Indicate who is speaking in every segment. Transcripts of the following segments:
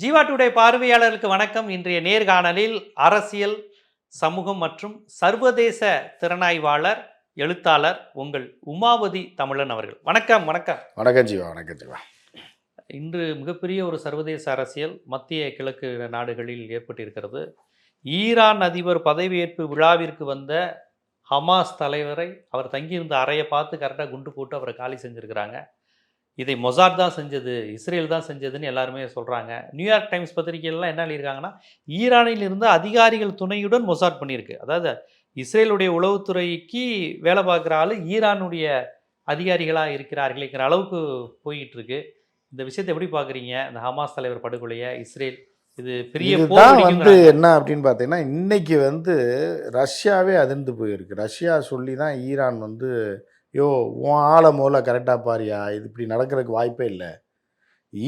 Speaker 1: Jeeva today பார்வையாளர்களுக்கு வணக்கம். இன்றைய நேர்காணலில் அரசியல் சமூகம் மற்றும் சர்வதேச திறனாய்வாளர் எழுத்தாளர் உங்கள் உமாவதி தமிழன் அவர்கள். வணக்கம் வணக்கம்.
Speaker 2: வணக்கம் ஜீவா வணக்கம் ஜீவா.
Speaker 1: இன்று மிகப்பெரிய ஒரு சர்வதேச அரசியல் மத்திய கிழக்கு நாடுகளில் ஏற்பட்டிருக்கிறது. ஈரான் அதிபர் பதவியேற்பு விழாவிற்கு வந்த ஹமாஸ் தலைவரை அவர் தங்கியிருந்த அறையை பார்த்து கரெக்டாக குண்டு போட்டு அவரை காலி செஞ்சுருக்கிறாங்க. இதை மொசாட் தான் செஞ்சது இஸ்ரேல் தான் செஞ்சதுன்னு எல்லாருமே சொல்கிறாங்க நியூயார்க் டைம்ஸ் பத்திரிகையிலலாம் என்ன எழுதியிருக்காங்கன்னா ஈரானில் இருந்த அதிகாரிகள் துணையுடன் மொசாட் பண்ணியிருக்கு. அதாவது இஸ்ரேலுடைய உளவுத்துறைக்கு வேலை பார்க்குற ஆள் ஈரானுடைய அதிகாரிகளாக இருக்கிறார்களேங்கிற அளவுக்கு போயிட்டு இருக்கு இந்த விஷயத்தை எப்படி பார்க்குறீங்க? இந்த ஹமாஸ் தலைவர் படுகொலையை இஸ்ரேல் இது பெரிய
Speaker 2: வந்து. என்ன அப்படின்னு பார்த்தீங்கன்னா இன்னைக்கு வந்து ரஷ்யாவே அதிர்ந்து போயிருக்கு. ரஷ்யா சொல்லி தான் ஈரான் வந்து யோ உன் ஆளை முதல்ல கரெக்டாக பாரியா? இது இப்படி நடக்கிறதுக்கு வாய்ப்பே இல்லை.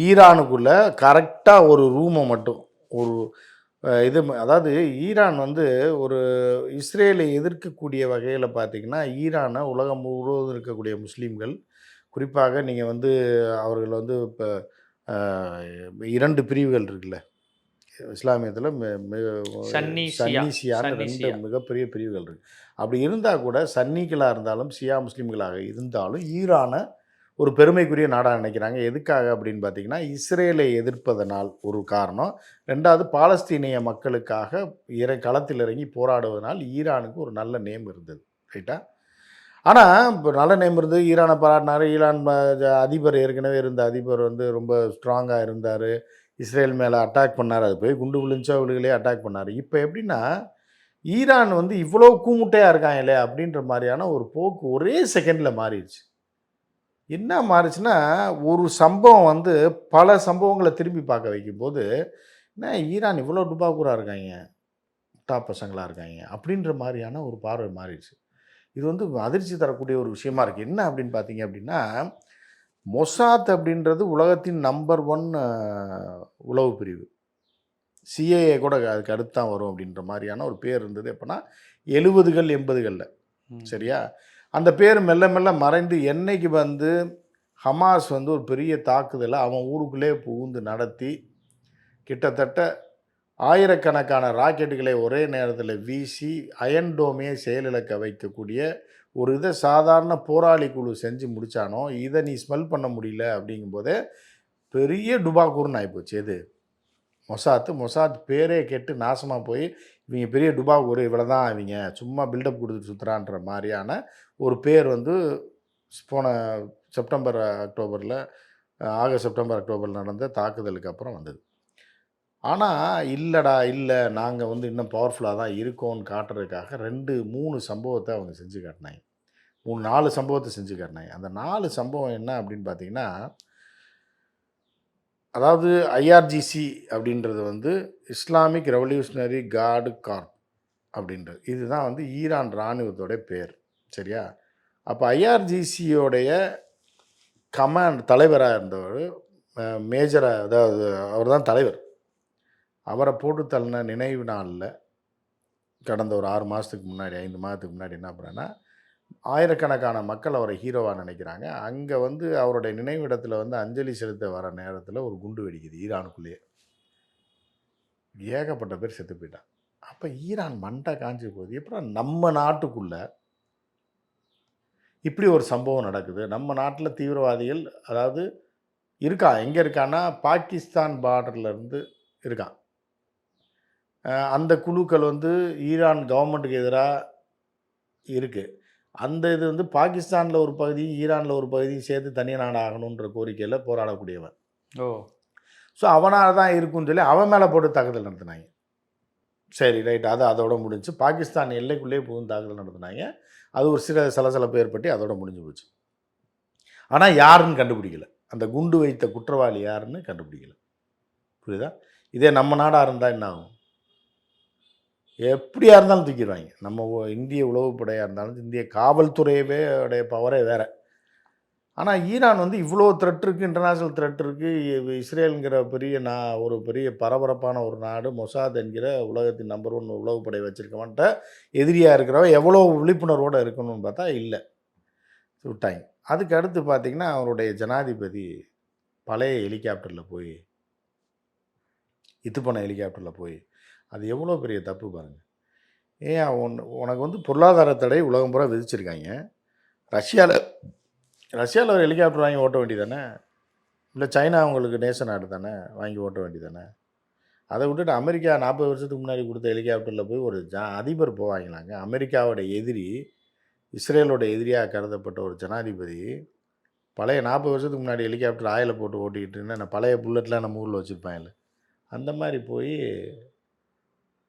Speaker 2: ஈரானுக்குள்ளே கரெக்டாக ஒரு ரூமை மட்டும் ஒரு இது அதாவது ஈரான் வந்து ஒரு இஸ்ரேலை எதிர்க்கக்கூடிய வகையில் பார்த்தீங்கன்னா ஈரானை உலகம் முழுவதும் இருக்கக்கூடிய முஸ்லீம்கள் குறிப்பாக நீங்கள் வந்து அவர்கள் வந்து இப்போ இரண்டு பிரிவுகள் இருக்குல்ல. இஸ்லாமியத்தில்
Speaker 1: சன்னி, சன்னி,
Speaker 2: ரெண்டு. மிகப்பெரிய பிரிவுகள் இருக்கு. அப்படி இருந்தால் கூட சன்னிகளாக இருந்தாலும் ஷியா முஸ்லீம்களாக இருந்தாலும் ஈரானை ஒரு பெருமைக்குரிய நாடாக நினைக்கிறாங்க. எதுக்காக அப்படின்னு பார்த்தீங்கன்னா இஸ்ரேலை எதிர்ப்பதனால் ஒரு காரணம். ரெண்டாவது பாலஸ்தீனிய மக்களுக்காக இற களத்தில் இறங்கி போராடுவதனால் ஈரானுக்கு ஒரு நல்ல நேம் இருந்தது. ரைட்டா? ஆனால் இப்போ நல்ல நேம் இருந்தது. ஈரானை பாராட்டினார். ஈரான் அதிபர் ஏற்கனவே இருந்த அதிபர் வந்து ரொம்ப ஸ்ட்ராங்காக இருந்தார். இஸ்ரேல் மேலே அட்டாக் பண்ணார். அது போய் குண்டு விழுந்துச்சா விழுகலையே அட்டாக் பண்ணார். இப்போ எப்படின்னா ஈரான் வந்து இவ்வளோ கூமுட்டையாக இருக்காங்களே அப்படின்ற மாதிரியான ஒரு போக்கு ஒரே செகண்டில் மாறிடுச்சு. என்ன மாறுச்சுன்னா ஒரு சம்பவம் வந்து பல சம்பவங்களை திரும்பி பார்க்க வைக்கும்போது என்ன ஈரான் இவ்வளோ டுபாக்கூராக இருக்காங்க டாப் பசங்களாக இருக்காங்க அப்படின்ற மாதிரியான ஒரு பார்வை மாறிடுச்சு. இது வந்து அதிர்ச்சி தரக்கூடிய ஒரு விஷயமா இருக்குது என்ன அப்படின்னு பார்த்தீங்க அப்படின்னா மொசாத் அப்படின்றது உலகத்தின் நம்பர் ஒன் உளவு பிரிவு. சிஏஏ கூட அதுக்கு அடுத்து தான் வரும் அப்படின்ற மாதிரியான ஒரு பேர் இருந்தது. எப்போனா எழுபதுகள் எண்பதுகளில். சரியா? அந்த பேர் மெல்ல மெல்ல மறைந்து என்னைக்கு வந்து ஹமாஸ் வந்து ஒரு பெரிய தாக்குதலை அவன் ஊருக்குள்ளே புகுந்து நடத்தி கிட்டத்தட்ட ஆயிரக்கணக்கான ராக்கெட்டுகளை ஒரே நேரத்தில் வீசி அயன்டோமையை செயலிழக்க வைக்கக்கூடிய ஒரு இதை சாதாரண போராளி குழு செஞ்சு முடித்தானோ இதை நீ ஸ்மெல் பண்ண முடியல அப்படிங்கும்போதே பெரிய டுபாக்கூர்னு ஆகிப்போச்சு எது? மொசாத்து மொசாத் பேரே கெட்டு நாசமாக போய் இவங்க பெரிய டுபாக்கூர் இவ்வளோ தான் இவங்க. சும்மா பில்டப் கொடுத்துட்டு சுற்றுறான்ற மாதிரியான ஒரு பேர் வந்து போன செப்டம்பர் அக்டோபரில் ஆகஸ்ட் செப்டம்பர் அக்டோபரில் நடந்த தாக்குதலுக்கு அப்புறம் வந்தது. ஆனால் இல்லைடா இல்லை நாங்கள் வந்து இன்னும் பவர்ஃபுல்லாக தான் இருக்கோம்னு காட்டுறதுக்காக ரெண்டு மூணு சம்பவத்தை அவங்க செஞ்சு காட்டினாங்க. மூணு நாலு சம்பவத்தை செஞ்சு காட்டினாங்க. அந்த நாலு சம்பவம் என்ன அப்படின்னு பார்த்தீங்கன்னா அதாவது ஐஆர்ஜிசி அப்படின்றது வந்து இஸ்லாமிக் ரெவல்யூஷனரி கார்டு கார்ப் அப்படின்றது. இதுதான் வந்து ஈரான் இராணுவத்தோடைய பேர். சரியா? அப்போ ஐஆர்ஜிசியோடைய கமாண்ட் தலைவராக இருந்தவர் மேஜராக அதாவது அவர் தான் தலைவர். அவரை போட்டு தள்ளின நினைவு நாளில் கடந்த ஒரு ஆறு மாதத்துக்கு முன்னாடி ஐந்து மாதத்துக்கு முன்னாடி என்ன பண்ணேன்னா ஆயிரக்கணக்கான மக்கள் அவரை ஹீரோவாக நினைக்கிறாங்க. அங்கே வந்து அவருடைய நினைவிடத்தில் வந்து அஞ்சலி செலுத்த வர நேரத்தில் ஒரு குண்டு வெடிக்குது ஈரானுக்குள்ளேயே. ஏகப்பட்ட பேர் செத்து போயிட்டான் அப்போ ஈரான் மண்டை காஞ்சி போகுது. எப்படா நம்ம நாட்டுக்குள்ளே இப்படி ஒரு சம்பவம் நடக்குது? நம்ம நாட்டில் தீவிரவாதிகள் அதாவது இருக்கான் எங்கே இருக்கான்னா பாகிஸ்தான் பார்டர்லேருந்து இருக்கான். அந்த குழுக்கள் வந்து ஈரான் கவர்மெண்ட்டுக்கு எதிராக இருக்குது அந்த இது வந்து பாகிஸ்தானில் ஒரு பகுதி ஈரானில் ஒரு பகுதியும் சேர்த்து தனி நாடு ஆகணுன்ற கோரிக்கையில் போராடக்கூடியவன்.
Speaker 1: ஓ.
Speaker 2: ஸோ அவனால தான் இருக்குன்னு சொல்லி அவன் மேலே போட்டு தாக்குதல் நடத்தினாங்க. சரி ரைட். அது அதோட முடிஞ்சு. பாகிஸ்தான் எல்லைக்குள்ளேயே புகுந்து தாக்குதல் நடத்தினாங்க. அது ஒரு சில சலசலப்பு ஏற்பட்டு அதோட முடிஞ்சு போச்சு. ஆனால் யாருன்னு கண்டுபிடிக்கல. அந்த குண்டு வைத்த குற்றவாளி யாருன்னு கண்டுபிடிக்கல. புரியுதா? இதே நம்ம நாடாக இருந்தால் என்ன ஆகும்? எப்படியா இருந்தாலும் தூக்கிடுவாங்க. நம்ம இந்திய உளவுப்படையாக இருந்தாலும் இந்திய காவல்துறையவே உடைய பவரே வேற. ஆனால் ஈரான் வந்து இவ்வளோ த்ரெட் இருக்குது இன்டர்நேஷ்னல் த்ரெட் இருக்குது இஸ்ரேலுங்கிற பெரிய நான் ஒரு பெரிய பரபரப்பான ஒரு நாடு மொசாத் என்கிற உலகத்தின் நம்பர் ஒன் உளவுப்படை வச்சுருக்கவன்ட்ட எதிரியாக இருக்கிறவன் எவ்வளோ விழிப்புணர்வோடு இருக்கணும்னு பார்த்தா இல்லை. விட்டாங்க. அதுக்கு அடுத்து பார்த்திங்கன்னா அவருடைய ஜனாதிபதி பழைய ஹெலிகாப்டரில் போய் இது பண்ண ஹெலிகாப்டரில் போய் அது எவ்வளோ பெரிய தப்பு பாருங்கள் ஏன் உன் உனக்கு வந்து பொருளாதார தடை உலகம் பூரா விதிச்சிருக்காங்க. ரஷ்யாவில் ரஷ்யாவில் ஒரு ஹெலிகாப்டர் வாங்கி ஓட்ட வேண்டியதானே இல்லை சைனா அவங்களுக்கு நேச நாடு தானே? வாங்கி ஓட்ட வேண்டியதானே அதை விட்டுட்டு அமெரிக்கா நாற்பது வருஷத்துக்கு முன்னாடி கொடுத்த ஹெலிகாப்டரில் போய் ஒரு ஜா அதிபர் போவாங்களாங்க அமெரிக்காவோட எதிரி இஸ்ரேலோட எதிரியாக கருதப்பட்ட ஒரு ஜனாதிபதி பழைய நாற்பது வருஷத்துக்கு முன்னாடி ஹெலிகாப்டர் ஆயில போட்டு ஓட்டிக்கிட்டு நான் பழைய புல்லட்லாம் நம்ம ஊரில் வச்சுருப்பாங்கல்ல அந்த மாதிரி போய்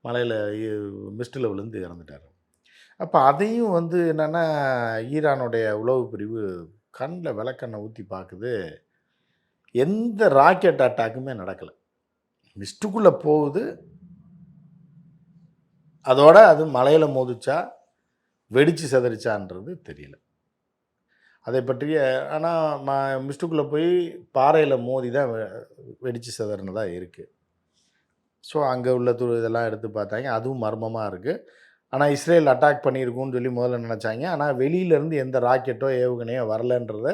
Speaker 2: மலையில் மிஸ்டில் விழுந்து இறந்துட்டார். அப்போ அதையும் வந்து என்னென்னா ஈரானுடைய உளவு பிரிவு கண்ணில் விளக்கெண்ணை ஊற்றி பார்க்குது எந்த ராக்கெட் அட்டாக்குமே நடக்கலை. மிஸ்டுக்குள்ளே போகுது. அதோட அது மலையில் மோதிச்சா வெடித்து செதறிச்சான்றது தெரியல. அதை பற்றிய ஆனால் ம மிஸ்டுக்குள்ளே போய் பாறையில் மோதி தான் வெடித்து செதறினதாக இருக்குது ஸோ அங்கே உள்ள து இதெல்லாம் எடுத்து பார்த்தாங்க. அதுவும் மர்மமாக இருக்குது ஆனால் இஸ்ரேல் அட்டாக் பண்ணியிருக்கும்னு சொல்லி முதல்ல நினச்சாங்க. ஆனால் வெளியிலேருந்து எந்த ராக்கெட்டோ ஏவுகணையோ வரலன்றத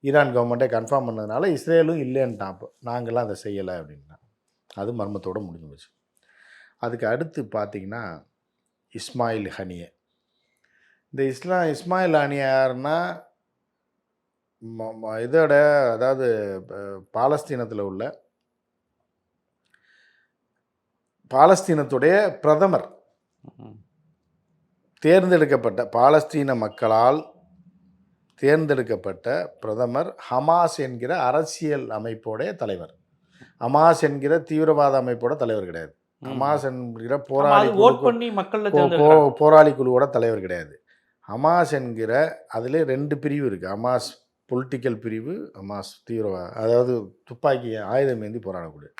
Speaker 2: ஈரான் கவர்மெண்ட்டே கன்ஃபார்ம் பண்ணதுனால இஸ்ரேலும் இல்லைன்ட்டான் அப்போ. நாங்களாம் அதை செய்யலை அப்படின்னா. அது மர்மத்தோடு முடிஞ்சு போச்சு. அதுக்கு அடுத்து பார்த்திங்கன்னா இஸ்மாயில் ஹனியே. இந்த இஸ்லா இஸ்மாயில் ஹனியா யாருன்னா ம- இதோட அதாவது பாலஸ்தீனத்தில் உள்ள பாலஸ்தீனத்துடைய பிரதமர். தேர்ந்தெடுக்கப்பட்ட பாலஸ்தீன மக்களால் தேர்ந்தெடுக்கப்பட்ட பிரதமர் ஹமாஸ் என்கிற அரசியல் அமைப்போடைய தலைவர். ஹமாஸ் என்கிற தீவிரவாத அமைப்போட தலைவர் கிடையாது. ஹமாஸ் என்கிற போராளி போராளி குழுவோட தலைவர் கிடையாது. ஹமாஸ் என்கிற அதில் ரெண்டு பிரிவு இருக்குது ஹமாஸ் பொலிட்டிக்கல் பிரிவு ஹமாஸ் தீவிரவாத அதாவது துப்பாக்கி ஆயுதம் ஏந்தி போராடக்கூடிய.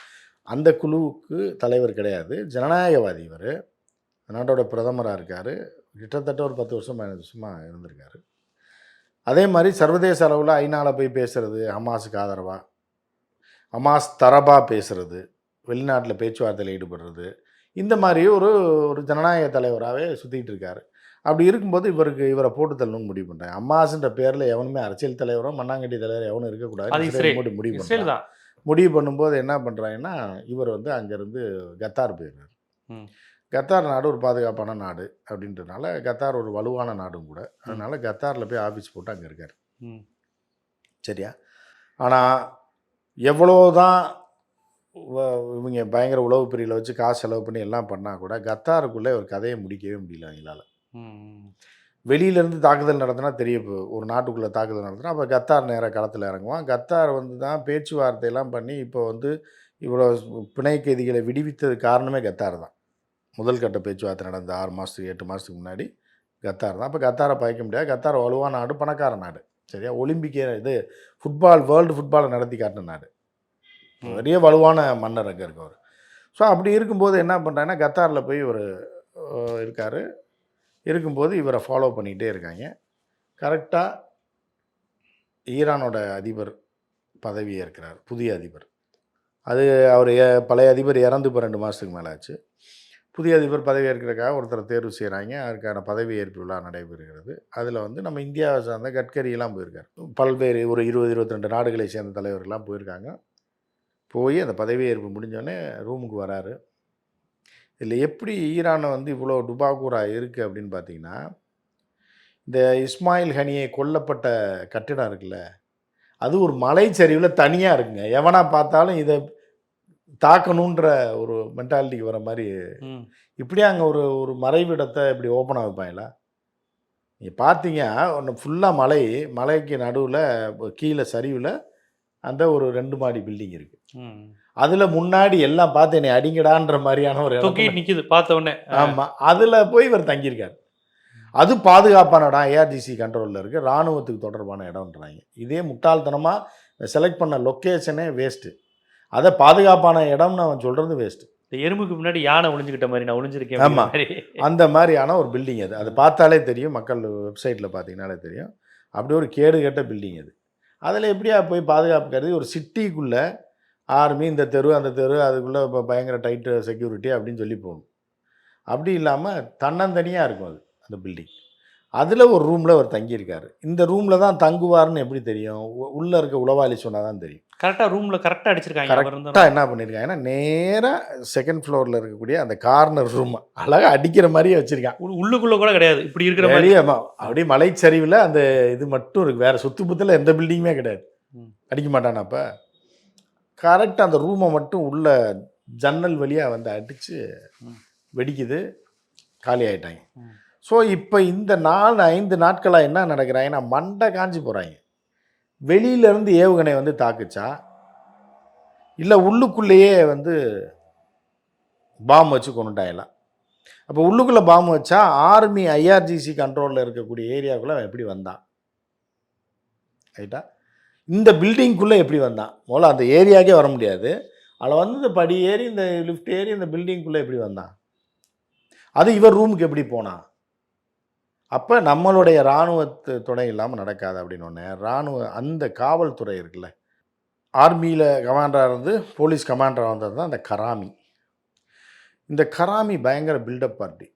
Speaker 2: அந்த குழுவுக்கு தலைவர் கிடையாது. ஜனநாயகவாதி இவர். நாட்டோட பிரதமராக இருக்கார். கிட்டத்தட்ட ஒரு பத்து வருஷம் பதினஞ்சு வருஷமாக இருந்திருக்காரு. அதே மாதிரி சர்வதேச அளவில் ஐநாவில் போய் பேசுறது ஹமாஸுக்கு ஆதரவாக ஹமாஸ் தரபா பேசுறது வெளிநாட்டில் பேச்சுவார்த்தையில் ஈடுபடுறது. இந்த மாதிரி ஒரு ஒரு ஜனநாயக தலைவராகவே சுற்றிட்டு இருக்காரு. அப்படி இருக்கும்போது இவருக்கு இவரை போட்டு தள்ளணும்னு முடிவு பண்ணுறாங்க அம்மாசுன்ற பேரில் எவனுமே அரசியல் தலைவரோ மண்ணாங்கட்டி தலைவர் எவனும் இருக்கக்கூடாது முடிவு
Speaker 1: தான்.
Speaker 2: முடிவு பண்ணும்போது என்ன பண்ணுறாங்கன்னா இவர் வந்து அங்கேருந்து கத்தார் போயிடுறாரு. கத்தார் நாடு ஒரு பாதுகாப்பான நாடு அப்படின்றனால கத்தார் ஒரு வலுவான நாடும் கூட அதனால கத்தாரில் போய் ஆஃபீஸ் போட்டு அங்கே இருக்கார். சரியா ஆனால் எவ்வளோதான் வ- இவங்க பயங்கர உளவு பிரிவில் வச்சு காசு செலவு பண்ணி எல்லாம் பண்ணால் கூட கத்தாருக்குள்ளே ஒரு கதையை முடிக்கவே முடியல அவங்களால
Speaker 1: ம்.
Speaker 2: வெளியிலேருந்து தாக்குதல் நடத்தினா தெரிய ஒரு நாட்டுக்குள்ளே தாக்குதல் நடத்தினா அப்போ கத்தார் நேராக களத்தில் இறங்குவான். கத்தார் வந்து தான் பேச்சுவார்த்தையெல்லாம் பண்ணி இப்போ வந்து இவ்வளோ பிணை கைதிகளை விடுவித்தது காரணமே கத்தார் தான். முதல் கட்ட பேச்சுவார்த்தை நடந்த ஆறு மாதத்துக்கு எட்டு மாதத்துக்கு முன்னாடி கத்தார் தான். அப்போ கத்தாரை பாய்க்க முடியாது. கத்தார் வலுவான நாடு பணக்கார நாடு. சரியா? ஒலிம்பிக்கே இது ஃபுட்பால் வேர்ல்டு ஃபுட்பாலை நடத்தி காட்டின நாடு. பெரிய வலுவான மன்னர் அங்கே இருக்கவர். ஸோ அப்படி இருக்கும்போது என்ன பண்ணுறாங்கன்னா கத்தாரில் போய் இவர் இருக்கார். இருக்கும்போது இவரை ஃபாலோ பண்ணிக்கிட்டே இருக்காங்க. கரெக்டாக ஈரானோட அதிபர் பதவி ஏற்கிறார் புதிய அதிபர். அது அவர் ஏ- பழைய அதிபர் இறந்து இப்போ ரெண்டு மாதத்துக்கு மேலே ஆச்சு புதிய அதிபர் பதவி ஏற்கிறதுக்காக ஒருத்தரை தேர்வு செய்கிறாங்க அதுக்கான பதவி ஏற்பு விழா நடைபெறுகிறது. அதில் வந்து நம்ம இந்தியாவை சார்ந்த கட்கரியெல்லாம் போயிருக்கார். பல்வேறு ஒரு இருபது இருபத்தி ரெண்டு நாடுகளை சேர்ந்த தலைவர்கள்லாம் போயிருக்காங்க. போய் அந்த பதவியேற்பு முடிஞ்சோடனே ரூமுக்கு வராரு. இதில் எப்படி ஈரானை வந்து இவ்வளோ டுபாக்கூரா இருக்குது அப்படின்னு பார்த்தீங்கன்னா இந்த இஸ்மாயில் ஹனியை கொல்லப்பட்ட கட்டிடம் இருக்குல்ல அது ஒரு மலைச்சரிவில் தனியாக இருக்குங்க எவனா பார்த்தாலும் இதை தாக்கணுன்ற ஒரு மென்டாலிட்டிக்கு வர மாதிரி. இப்படியே அங்கே ஒரு ஒரு மறைவிடத்தை இப்படி ஓப்பனாக வைப்பாங்களா நீங்கள் பார்த்தீங்க ஒன்று ஃபுல்லாக மலை மலைக்கு நடுவில் கீழே சரிவில் அந்த ஒரு ரெண்டு மாடி பில்டிங் இருக்குது. அதில் முன்னாடி எல்லாம் பார்த்து என்னை அடிங்கடான்ற மாதிரியான ஒரு
Speaker 1: தூக்கி
Speaker 2: இடத்துல
Speaker 1: நிக்குது பார்த்த உடனே.
Speaker 2: ஆமாம் அதில் போய் இவர் தங்கியிருக்கார். அது பாதுகாப்பான இடம் ஏஆர்டிசி கண்ட்ரோலில் இருக்குது இராணுவத்துக்கு தொடர்பான இடம்ன்றாங்க. இதே முட்டாள்தனமாக செலக்ட் பண்ண லொக்கேஷனே வேஸ்ட்டு அதை பாதுகாப்பான இடம்னு அவன் சொல்கிறது வேஸ்ட்டு
Speaker 1: இந்த எறும்புக்கு முன்னாடி யானை ஒளிஞ்சுக்கிட்ட மாதிரி நான் ஒளிஞ்சிருக்கேன்
Speaker 2: ஆமா.
Speaker 1: அப்படிங்கிற மாதிரி.
Speaker 2: அந்த மாதிரியான ஒரு பில்டிங் அது. அது பார்த்தாலே தெரியும். மக்கள் வெப்சைட்டில் பார்த்தீங்கனாலே தெரியும். அப்படி ஒரு கேடு கெட்ட பில்டிங் அது. அதில் எப்படியா போய் பாதுகாப்பு கருதி ஒரு சிட்டிக்குள்ளே ஆர்மி இந்த தெரு அந்த தெரு அதுக்குள்ளே இப்போ பயங்கர டைட்டு செக்யூரிட்டி அப்படின்னு சொல்லி போகணும். அப்படி இல்லாமல் தன்னந்தனியாக இருக்கும் அது அந்த பில்டிங் அதில் ஒரு ரூமில் அவர் தங்கியிருக்காரு. இந்த ரூமில் தான் தங்குவார்னு எப்படி தெரியும்? உள்ளே இருக்க உளவாளி சொன்னால் தான் தெரியும்.
Speaker 1: கரெக்டா ரூம்ல கரெக்டா அடிச்சிருக்காங்க
Speaker 2: கரெக்டாக என்ன பண்ணியிருக்காங்கன்னா நேராக செகண்ட் ஃப்ளோரில் இருக்கக்கூடிய அந்த கார்னர் ரூம் அழகாக அடிக்கிற மாதிரியே வச்சுருக்கான்.
Speaker 1: உள்ள- உள்ளுக்குள்ள கூட கிடையாது. இப்படி இருக்கிற மாதிரி.
Speaker 2: அப்படியே மலைச்சரிவில் அந்த இது மட்டும் இருக்கு. வேற சுத்து புத்தில் எந்த பில்டிங்குமே கிடையாது. அடிக்க மாட்டானா அப்போ? கரெக்டாக அந்த ரூமை மட்டும் உள்ள ஜன்னல் வழியாக வந்து அடித்து. வெடிக்குது. காலி ஆயிட்டாங்க.
Speaker 1: ம்.
Speaker 2: ஸோ இப்போ இந்த நாலு ஐந்து நாட்களாக என்ன நடக்கிறாங்கன்னா மண்டை காஞ்சி போகிறாங்க வெளியிலேருந்து ஏவுகணை வந்து தாக்குச்சா? இல்லை உள்ளுக்குள்ளேயே வந்து பாம் வச்சு கொண்டுட்டாங்கலாம் அப்போ உள்ளுக்குள்ளே பாம்பு வச்சா ஆர்மி ஐஆர்ஜிசி கண்ட்ரோலில் இருக்கக்கூடிய ஏரியாவுக்குள்ளே எப்படி வந்தான்? ரைட்டா இந்த பில்டிங்குள்ளே எப்படி வந்தான்? முதல்ல அந்த ஏரியாக்கே வர முடியாது. அதில் வந்து இந்த படி ஏறி இந்த லிஃப்ட் ஏறி இந்த பில்டிங்குள்ளே எப்படி வந்தான்? அது இவர் ரூமுக்கு எப்படி போனான்? அப்போ நம்மளுடைய இராணுவத்து துணை இல்லாமல் நடக்காது அப்படின்னு ஒன்று இராணுவ அந்த காவல்துறை இருக்குல்ல. ஆர்மியில் கமாண்டராக இருந்து போலீஸ் கமாண்டராக வந்தது தான் அந்த கராமி இந்த கராமி பயங்கர பில்டப் பார்ட்டி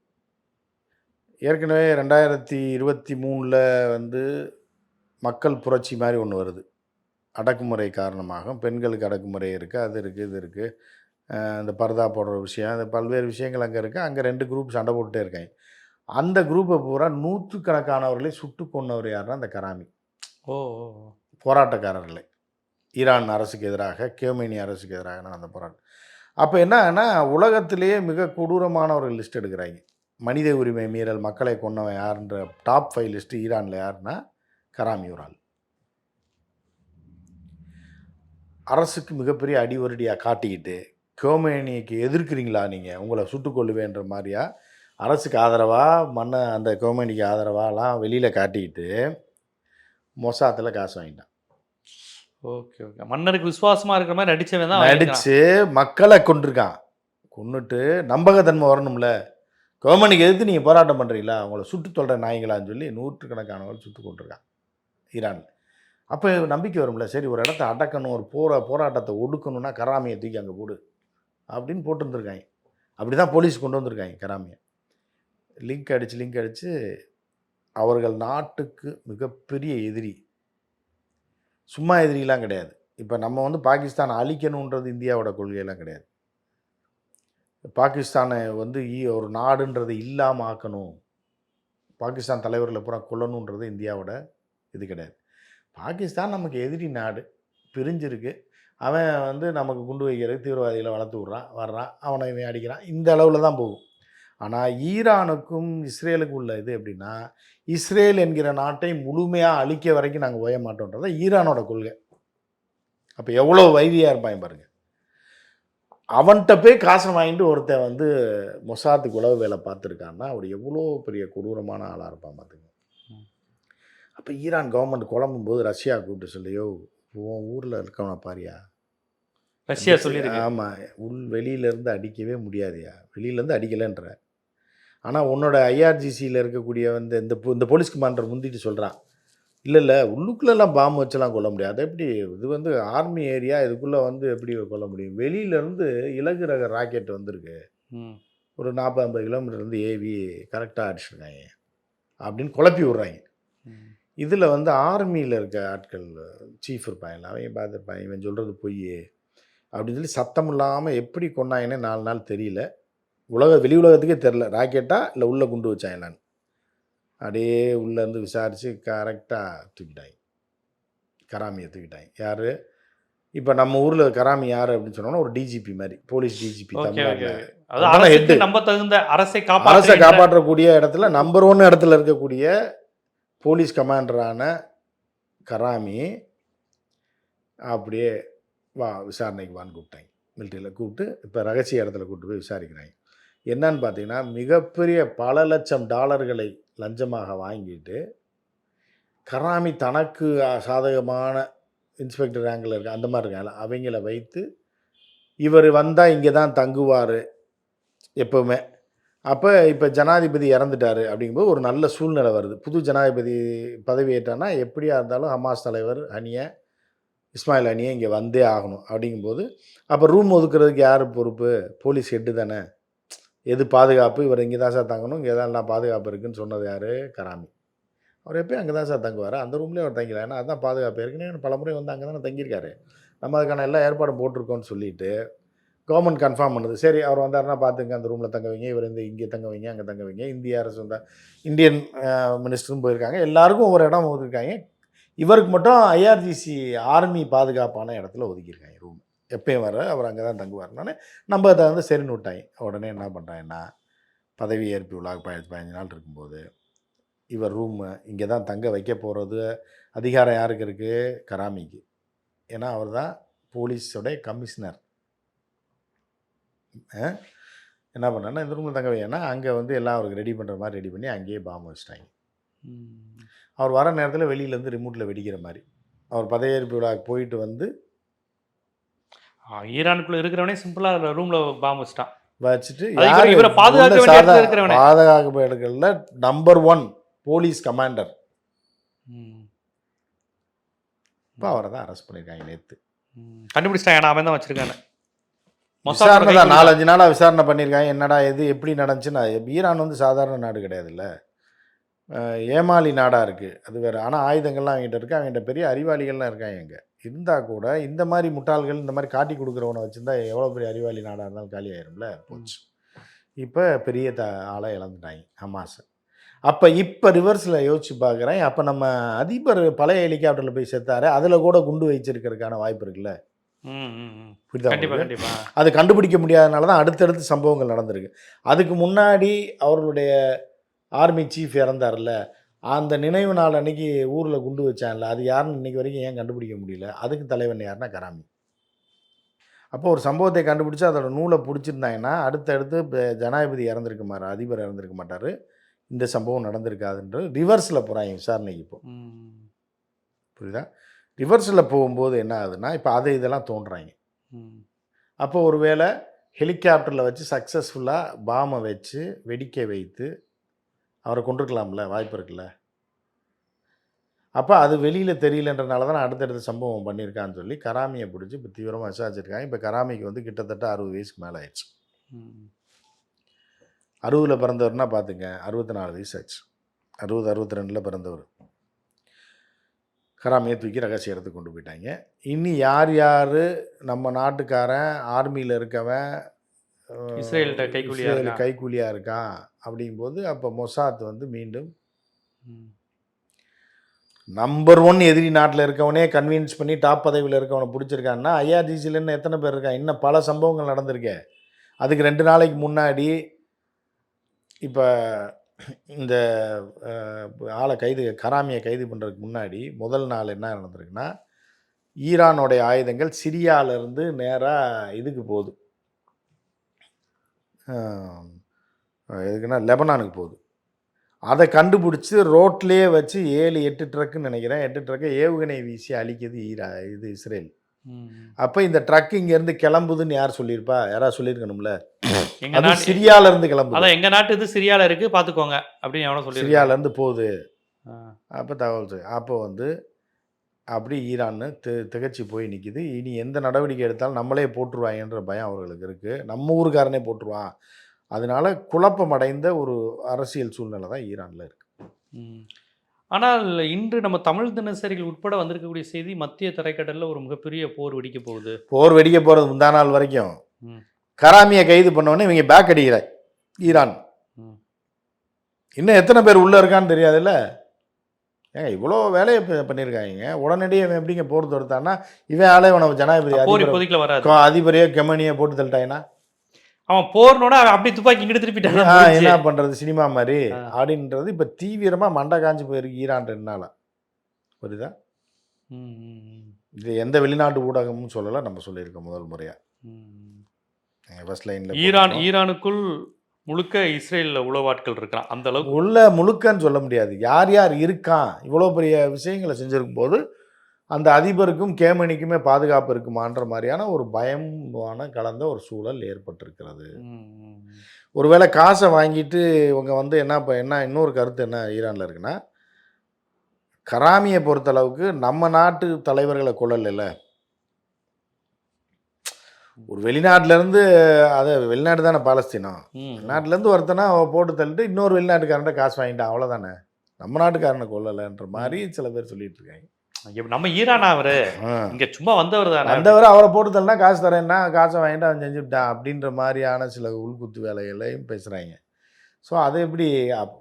Speaker 2: ஏற்கனவே ரெண்டாயிரத்தி இருபத்தி மூணில் வந்து மக்கள் புரட்சி மாதிரி ஒன்று வருது. அடக்குமுறை காரணமாக பெண்களுக்கு அடக்குமுறை இருக்குது அது இருக்குது இது இருக்குது இந்த பர்தா போடுற விஷயம் அந்த பல்வேறு விஷயங்கள் அங்கே இருக்குது அங்கே ரெண்டு குரூப் சண்டை போட்டுட்டே இருக்காங்க. அந்த குரூப்பை பூரா நூற்றுக்கணக்கானவர்களை சுட்டு கொன்னவர் யாருன்னா அந்த கராமி.
Speaker 1: ஓ.
Speaker 2: போராட்டக்காரர்களை. ஈரான் அரசுக்கு எதிராக கேமேனி அரசுக்கு எதிராக நடந்த போராட்டம். அப்போ என்னன்னா உலகத்திலேயே மிக கொடூரமானவர்கள் லிஸ்ட் எடுக்கிறாங்க. மனித உரிமை மீறல் மக்களை கொன்னவன் யாருன்ற டாப் ஃபைவ் லிஸ்ட்டு ஈரானில் யாருன்னா கராமி ஒரு ஆள். அரசுக்கு மிகப்பெரிய அடிவருடியாக காட்டிக்கிட்டு கோமேனிக்கு எதிர்க்கிறீங்களா நீங்கள் உங்களை சுட்டுக்கொள்ளுவேன்ற மாதிரியா? அரசுக்கு ஆதரவாக மண்ணை அந்த கோமேனிக்கு ஆதரவாலாம் வெளியில் காட்டிக்கிட்டு மொசாத்தில் காசு வாங்கிட்டான்.
Speaker 1: Okay okay. மன்னருக்கு விசுவாசமா இருக்கிற மாதிரி நடிச்சவன் தான்.
Speaker 2: நடிச்சு மக்களை கொண்டிருக்கான் கொன்னுட்டு நம்பகத்தன்மை வரணும்ல. கவர்மெண்ட்டுக்கு எதிர்த்து நீங்கள் போராட்டம் பண்ணுறீங்களா அவங்கள சுட்டு தொல்ற நாய்ங்களான்னு சொல்லி நூற்றுக்கணக்கானவர்கள் சுட்டு கொண்டிருக்கான் ஈரான் அப்போ நம்பிக்கை வரும்ல. சரி ஒரு இடத்த அடக்கணும் ஒரு போரா போராட்டத்தை ஒடுக்கணும்னா கராமியை தூக்கி அங்கே போடு அப்படின்னு போட்டுருந்துருக்காங்க. அப்படி தான் போலீஸ் கொண்டு வந்திருக்காங்க கராமியை. லிங்க் அடித்து லிங்க் அடித்து அவர்கள் நாட்டுக்கு மிகப்பெரிய எதிரி. சும்மா எதிரிலாம் கிடையாது. இப்போ நம்ம வந்து பாகிஸ்தான் அழிக்கணுன்றது இந்தியாவோட கொள்கையெல்லாம் கிடையாது. பாகிஸ்தானை வந்து ஈ- ஒரு நாடுன்றதை இல்லாமல் ஆக்கணும். பாகிஸ்தான் தலைவர்களை பூரா கொல்லணுன்றது இந்தியாவோட இது கிடையாது. பாகிஸ்தான் நமக்கு எதிரி நாடு. பிரிஞ்சிருக்கு. அவன் வந்து நமக்கு குண்டு வைக்கிறது தீவிரவாதிகளை வளர்த்து விட்றான் வர்றான் அவனை இவன் அடிக்கிறான். இந்த அளவில் தான் போகும். ஆனால் ஈரானுக்கும் இஸ்ரேலுக்கும் உள்ள இது எப்படின்னா இஸ்ரேல் என்கிற நாட்டை முழுமையாக அழிக்க வரைக்கும் நாங்கள் ஓய மாட்டோன்றது ஈரானோட கொள்கை. அப்போ எவ்வளோ வைதியாக இருப்பான் பாருங்கள் அவன்கிட்ட போய் காசை வாங்கிட்டு ஒருத்தன் வந்து மொசாத்துக்கு உளவு வேலை பார்த்துருக்கான்னா அவர் எவ்வளோ பெரிய கொடூரமான ஆளாக இருப்பான் பார்த்துக்கோங்க அப்போ ஈரான் கவர்மெண்ட் குழம்பும் போது ரஷ்யா கூப்பிட்டு சொல்லியோ உன் ஊரில் இருக்கவனை பாரியா?
Speaker 1: ரஷ்யா சொல்லியிருக்கு.
Speaker 2: ஆமாம் உள் வெளியிலேருந்து அடிக்கவே முடியாதுயா. வெளியிலேருந்து அடிக்கலைன்ற. ஆனால் உன்னோட ஐஆர்ஜிசியில் இருக்கக்கூடிய வந்து இந்த இந்த போலீஸ் கமாண்டர் முந்திட்டு சொல்கிறான் இல்லை இல்லை. உள்ளுக்குள்ளெல்லாம் பாம்பு வச்செல்லாம் கொல்ல முடியாது. அது எப்படி? இது வந்து ஆர்மி ஏரியா இதுக்குள்ளே வந்து எப்படி கொல்ல முடியும்? வெளியிலேருந்து இலகு ரக ராக்கெட் வந்திருக்கு. ஒரு நாற்பது ஐம்பது கிலோமீட்டர் இருந்து ஏவி கரெக்டாக அடிச்சிருக்காங்க. அப்படின்னு குழப்பி விட்றாங்க. இதில் வந்து ஆர்மியில் இருக்க ஆட்கள் சீஃப் இருப்பாங்க அவங்க பார்த்துருப்பாங்க இவன் சொல்கிறது பொய் அப்படின்னு சொல்லி சத்தம் இல்லாமல் எப்படி கொண்டாங்கன்னே நாலு நாள் தெரியல. உலக வெளி உலகத்துக்கே தெரில ராக்கெட்டா இல்லை உள்ளே குண்டு வச்சாங்களான்னு அப்படியே உள்ளேருந்து விசாரித்து கரெக்டாக தூக்கிட்டாங்க. கராமியை தூக்கிட்டாங்க. யார்? இப்போ நம்ம ஊரில் கராமி யார் அப்படின்னு சொன்னோன்னா ஒரு டிஜிபி மாதிரி போலீஸ் டிஜிபி.
Speaker 1: நம்ப தகுந்த அரசை
Speaker 2: அரசை
Speaker 1: காப்பாற்ற
Speaker 2: காப்பாற்றக்கூடிய இடத்துல நம்பர் ஒன் இடத்துல இருக்கக்கூடிய போலீஸ் கமாண்டரான கராமி அப்படியே வா விசாரணைக்கு வான்னு கூப்பிட்டாங்க. மிலிட்டரியில் கூப்பிட்டு இப்போ ரகசிய இடத்துல கூப்பிட்டு போய் விசாரிக்கிறாங்க. என்னன்னு பார்த்தீங்கன்னா மிகப்பெரிய பல லட்சம் டாலர்களை லஞ்சமாக வாங்கிட்டு கராமி தனக்கு சாதகமான இன்ஸ்பெக்டர் ரேங்கில் இருக்க அந்த மாதிரி இருக்காங்க அவங்கள வைத்து இவர் வந்தால் இங்கே தான் தங்குவார் எப்போவுமே. அப்போ இப்போ ஜனாதிபதி இறந்துட்டாரு அப்படிங்கும்போது ஒரு நல்ல சூழ்நிலை வருது. புது ஜனாதிபதி பதவி ஏற்றானா எப்படியா இருந்தாலும் ஹமாஸ் தலைவர் அணியை இஸ்மாயில் அணியை இங்கே வந்தே ஆகணும் அப்படிங்கும்போது அப்போ ரூம் ஒதுக்குறதுக்கு யார் பொறுப்பு? போலீஸ் ஹெட்டு தானே. எது பாதுகாப்பு? இவர் இங்கே தான் சார் தங்கணும். இங்கே தான் எல்லாம் பாதுகாப்பு இருக்குன்னு சொன்னது யார்? கராமி. அவர் எப்பயும் அங்கே தான் சார் தங்குவார். அந்த ரூம்லேயே அவர் தங்கிடலாம் ஏன்னா அதுதான் பாதுகாப்பு. ஏற்கனவே பல முறை வந்து அங்கே தானே தங்கியிருக்காரு. நம்ம அதுக்கான எல்லா ஏற்பாடும் போட்டிருக்கோம்னு சொல்லிட்டு கவர்மெண்ட் கன்ஃபார்ம் பண்ணுது. சரி அவர் வந்தாருன்னா பார்த்துங்க அந்த ரூமில் தங்க வைங்க இவர் இந்த இங்கே தங்க வைங்க அங்கே தங்க வைங்க இந்திய அரசு வந்தா இந்தியன் மினிஸ்டரும் போயிருக்காங்க. எல்லாருக்கும் ஒவ்வொரு இடம் ஒதுக்கிருக்காங்க இவருக்கு மட்டும் ஐஆர்ஜிசி ஆர்மி பாதுகாப்பான இடத்துல ஒதுக்கியிருக்காங்க ரூம் எப்பயும் வர அவர் அங்கே தான் தங்குவார்னால நம்ம அதை வந்து சரி விட்டாங்க உடனே என்ன பண்ணுறாங்கன்னா பதவி ஏற்பி விழா பதினஞ்சு பதினஞ்சு நாள் இருக்கும்போது இவர் ரூமு இங்கே தான் தங்க வைக்க போகிறது அதிகாரம் யாருக்கு இருக்குது கராமிக்கு. ஏன்னா அவர் தான் போலீஸோடைய கமிஷனர் என்ன பண்ணான்னா இந்த ரூமில் தங்க வையன்னா அங்கே வந்து எல்லாம் அவருக்கு ரெடி பண்ணுற மாதிரி ரெடி பண்ணி அங்கேயே பாம்பு வச்சிட்டாங்க. அவர் வர நேரத்தில் வெளியிலேருந்து ரிமோட்டில் வெடிக்கிற மாதிரி அவர் பதவியேற்பு விழாக்கு போயிட்டு வந்து
Speaker 1: ஈரானுக்குள்ள இருக்கிறவனே சிம்பிளா ரூம்ல பாம்பு வச்சுட்டான்
Speaker 2: வச்சுட்டு
Speaker 1: இவரை பாதுகாக்க.
Speaker 2: பாதுகாப்பு இடங்கள்ல நம்பர் ஒன் போலீஸ் கமாண்டர். இப்போ அவரை தான் அரெஸ்ட் பண்ணியிருக்காங்க நேற்று
Speaker 1: ம். கண்டுபிடிச்சிட்டான் ஏன்னா அவன் தான் வச்சிருக்கானு மொசாத்
Speaker 2: விசாரணை தான். நாலஞ்சு நாளாக விசாரணை பண்ணியிருக்காங்க என்னடா எது எப்படி நடந்துச்சுன்னா ஈரான் வந்து சாதாரண நாடு கிடையாதுல்ல. ஏமாளி நாடாக இருக்குது அது வேறு. ஆனால் ஆயுதங்கள்லாம் அவங்ககிட்ட இருக்குது அவங்ககிட்ட பெரிய அறிவாளிகள்லாம் இருக்காங்க இங்கே. இருந்தால் கூட இந்த மாதிரி முட்டாள்கள் இந்த மாதிரி காட்டி கொடுக்குறவனை வச்சுருந்தா எவ்வளோ பெரிய அறிவாளி நாடாக இருந்தாலும் காலி ஆயிரும்ல. போச்சு. இப்போ பெரிய த ஆளை இழந்துட்டாங்க ஹமாஸ். அப்போ இப்போ ரிவர்ஸில் யோசிச்சு பார்க்குறேன் அப்போ நம்ம அதிபர் பழைய ஹெலிகாப்டரில் போய் செத்தாரு அதில் கூட குண்டு வச்சிருக்கிறதுக்கான வாய்ப்பு இருக்குல்ல. புரியுதா அது கண்டுபிடிக்க முடியாதனால தான் அடுத்தடுத்து சம்பவங்கள் நடந்திருக்கு. அதுக்கு முன்னாடி அவர்களுடைய ஆர்மி சீஃப் இறந்தார்ல அந்த நினைவு நாள் அன்னைக்கு ஊரில் குண்டு வச்சான்ல அது யாருன்னு இன்னைக்கு வரைக்கும் ஏன் கண்டுபிடிக்க முடியல? அதுக்கு தலைவன் யாருன்னா கராமி. அப்போ ஒரு சம்பவத்தை கண்டுபிடிச்சு அதோட நூலை பிடிச்சிருந்தாங்கன்னா அடுத்தடுத்து இப்போ ஜனாதிபதி இறந்துருக்க மாட்டார் அதிபர் இறந்துருக்க மாட்டார். இந்த சம்பவம் நடந்திருக்காதுன்ற ரிவர்ஸில் போகிறாங்க விசாரணைக்கு இப்போ. புரியுதா? ரிவர்ஸில் போகும்போது என்ன ஆகுதுன்னா இப்போ அதை இதெல்லாம் தோன்றாங்க. அப்போ ஒருவேளை ஹெலிகாப்டரில் வச்சு சக்ஸஸ்ஃபுல்லாக பாமை வச்சு வெடிக்க வைத்து அவரை கொண்டிருக்கலாம்ல வாய்ப்பு இருக்குல்ல? அப்போ அது வெளியில் தெரியலன்றனால தான் அடுத்தடுத்த சம்பவம் பண்ணியிருக்கான்னு சொல்லி கராமியை பிடிச்சி இப்போ தீவிரமாக விசாரிச்சிருக்காங்க. இப்போ கராமிக்கு வந்து கிட்டத்தட்ட அறுபது வயசுக்கு மேலே ஆயிடுச்சு. அறுபதில் பிறந்தவர்னா பார்த்துங்க அறுபத்தி நாலு வயசு ஆச்சு அறுபது அறுபத்தி ரெண்டில் பிறந்தவர். கராமியை தூக்கி ரகசிய இடத்துக்கு கொண்டு போயிட்டாங்க இனி யார் யார் நம்ம நாட்டுக்காரன் ஆர்மியில் இருக்கவன்
Speaker 1: இஸ்ரேல்கிட்ட கைக்கூலியா
Speaker 2: இஸ்ரேல்
Speaker 1: இருக்கான்.
Speaker 2: அப்படிங்கும்போது அப்போ மொசாத் வந்து மீண்டும். நம்பர் ஒன் எதிரி நாட்டில் இருக்கவனே கன்வின்ஸ் பண்ணி டாப் பதவியில் இருக்கவனை பிடிச்சிருக்கான்னா ஐஆர்டிசிலன்னு எத்தனை பேர் இருக்கான் இன்னும் பல சம்பவங்கள் நடந்திருக்கே அதுக்கு ரெண்டு நாளைக்கு முன்னாடி இப்போ இந்த ஆளை கைது கராமியை கைது பண்ணுறதுக்கு முன்னாடி முதல் நாள் என்ன நடந்திருக்குன்னா ஈரானுடைய ஆயுதங்கள் சிரியாவிலேருந்து நேராக இதுக்கு போகுது. எதுக்குன்னா லெபனானுக்கு போகுது. அதை கண்டுபிடிச்சி ரோட்லேயே வச்சு ஏழு எட்டு ட்ரக்குன்னு நினைக்கிறேன். எட்டு ட்ரக்கை ஏவுகணை வீசி அழிக்குது ஈரா இது இஸ்ரேல். அப்போ இந்த ட்ரக் இங்கேருந்து கிளம்புதுன்னு யார் சொல்லியிருப்பா? யாராவது சொல்லியிருக்கணும்ல?
Speaker 1: எங்க நாட்டு
Speaker 2: சிரியாவிலேருந்து கிளம்புது.
Speaker 1: அதான் எங்க நாட்டு இது சிரியால இருக்கு பாத்துக்கோங்க அப்படின்னு எவனோ சொல்லி
Speaker 2: சிரியாவிலேருந்து போகுது. அப்போ தகவல். அப்போ வந்து அப்படி ஈரான்னு தி திகச்சு போய் நிற்கிது இனி எந்த நடவடிக்கை எடுத்தாலும் நம்மளே போட்டுருவாங்கன்ற பயம் அவர்களுக்கு இருக்குது நம்ம ஊருக்காரனே போட்டுருவான். அதனால குழப்பம் அடைந்த ஒரு அரசியல் சூழ்நிலை தான் ஈரானில் இருக்குது.
Speaker 1: ஆனால் இன்று நம்ம தமிழ் தினசரிகள் உட்பட வந்திருக்கக்கூடிய செய்தி மத்திய தரைக்கடல்ல ஒரு மிகப்பெரிய போர் வெடிக்க போகுது.
Speaker 2: போர் வெடிக்க போகிறது முந்தா நாள் வரைக்கும். கராமியை கைது பண்ணோடனே இவங்க பேக் அடிக்கிற ஈரான். இன்னும் எத்தனை பேர் உள்ளே இருக்கான்னு தெரியாதுல்ல? ஏங்க இவ்வளோ வேலையை பண்ணியிருக்காங்க. உடனடியே இவன் எப்படிங்க போர் தொடுத்தான்னா இவன் ஆளே இவனை ஜனாதிபதி அதிபரையோ கெமனியோ போட்டு தள்ளிட்டாங்கன்னா
Speaker 1: அவன் போர்னோட அவன் அப்படியே துப்பாக்கி இங்கிட்டு திருப்பிட்டான்?
Speaker 2: என்ன பண்ணுறது சினிமா மாதிரி. அப்படின்றது இப்போ தீவிரமாக மண்டை காஞ்சு போயிருக்கு ஈரான் ரெண்டு நாளா புரியுதா. இது எந்த வெளிநாட்டு ஊடகமும் சொல்லலை நம்ம சொல்லியிருக்கோம் முதல் முறையாக. ஃபர்ஸ்ட் லைனில்
Speaker 1: ஈரான் ஈரானுக்குள் முழுக்க இஸ்ரேல்ல உளவாட்கள் இருக்கான் அந்த அளவுக்கு
Speaker 2: உள்ள முழுக்கன்னு சொல்ல முடியாது. யார் யார் இருக்கான்? இவ்வளோ பெரிய விஷயங்களை செஞ்சிருக்கும் போது அந்த அதிபருக்கும் கேமனிக்குமே பாதுகாப்பு இருக்குமான்ற மாதிரியான ஒரு பயமான கலந்த ஒரு சூழல் ஏற்பட்டிருக்கிறது. ஒருவேளை காசை வாங்கிட்டு இவங்க வந்து என்ன இப்போ என்ன இன்னொரு கருத்து என்ன ஈரானில் இருக்குன்னா கராமியை பொறுத்தளவுக்கு நம்ம நாட்டு தலைவர்களை கொள்ளலைல்ல ஒரு வெளிநாட்டிலேருந்து அதை வெளிநாடு தானே பாலஸ்தீனம் வெளிநாட்டிலேருந்து ஒருத்தனா போட்டு தள்ளிட்டு இன்னொரு வெளிநாட்டுக்காரன்ட்ட காசு வாங்கிட்டான் அவ்வளோதானே நம்ம நாட்டுக்காரனை கொல்லலைன்ற மாதிரி சில பேர் சொல்லிட்டு இருக்காங்க.
Speaker 1: நம்ம ஈரானா அவரு. இங்க சும்மா வந்தவர் தானே
Speaker 2: வந்தவர் அவரை போட்டு தள்ளனா காசு தரேன்னா காசை வாங்கிட்டு அவன் செஞ்சுட்டான் அப்படின்ற மாதிரியான சில உள்குத்து வேலைகளையும் பேசுகிறாங்க ஸோ அது எப்படி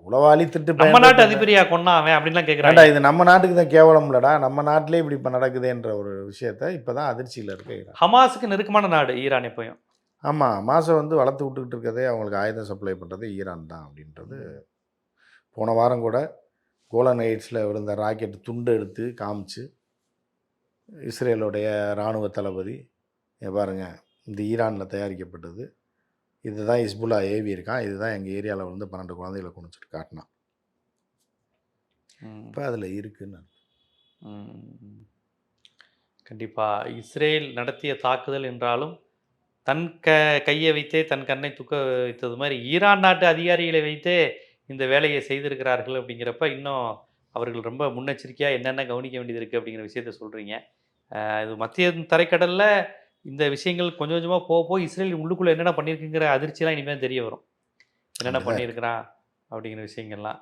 Speaker 2: உளவாளி திட்டு
Speaker 1: நம்ம நாட்டு அதிபதியா கொண்டா அவன் அப்படின்லாம் கேக்குறாங்க.
Speaker 2: இது நம்ம நாட்டுக்கு தான் கேவலம் இல்லடா நம்ம நாட்டிலே இப்படி இப்போ நடக்குதுன்ற ஒரு விஷயத்த இப்போ தான் அதிர்ச்சியில் இருக்கு.
Speaker 1: ஹமாஸுக்கு நெருக்கமான நாடு ஈரான் எப்பயும்.
Speaker 2: ஆமாம் மாதம் வந்து வளர்த்து விட்டுக்கிட்டு இருக்கதே அவங்களுக்கு ஆயுதம் சப்ளை பண்ணுறது ஈரான் தான் அப்படின்றது போன வாரம் கூட கோலன் ஹைட்ஸில் விழுந்த ராக்கெட் துண்டு எடுத்து காமிச்சு இஸ்ரேலுடைய இராணுவ தளபதி இங்க பாருங்க இந்த ஈரானில் தயாரிக்கப்பட்டது. இதுதான் இஸ்புல்லா ஏவி இருக்கான். இதுதான் எங்கள் ஏரியாவில் வந்து பன்னெண்டு குழந்தைகளை கொண்டுச்சிட்டு காட்டினான். இப்போ அதில் இருக்குன்னு
Speaker 1: ம். கண்டிப்பா. இஸ்ரேல் நடத்திய தாக்குதல் என்றாலும் தன் க கையை வைத்தே தன் கண்ணை துக்க வைத்தது மாதிரி ஈரான் நாட்டு அதிகாரிகளை வைத்தே இந்த வேலையை செய்திருக்கிறார்கள் அப்படிங்கிறப்ப இன்னும் அவர்கள் ரொம்ப முன்னெச்சரிக்கையாக என்னென்ன கவனிக்க வேண்டியது இருக்குது அப்படிங்கிற விஷயத்த சொல்கிறீங்க இது மத்திய தரைக்கடலில் இந்த விஷயங்கள் கொஞ்சம் கொஞ்சமாக போக போய் இஸ்ரேல் உள்ளுக்குள்ளே என்னென்ன பண்ணியிருக்குங்கிற அதிர்ச்சியெல்லாம் இனிமேல் தெரிய வரும். என்னென்ன. பண்ணியிருக்கிறான் அப்படிங்கிற விஷயங்கள்லாம்.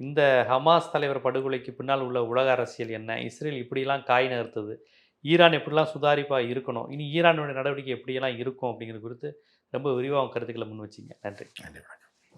Speaker 1: இந்த ஹமாஸ் தலைவர் படுகொலைக்கு பின்னால் உள்ள உலக அரசியல் என்ன? இஸ்ரேல் இப்படிலாம் காய் நகர்த்தது. ஈரான் எப்படிலாம் சுதாரிப்பாக இருக்கணும்? இனி ஈரானுடைய நடவடிக்கை எப்படியெல்லாம் இருக்கும் அப்படிங்கிறது குறித்து ரொம்ப விரிவாக கருத்துக்களை முன் வச்சிங்க. நன்றி.
Speaker 2: கண்டிப்பாக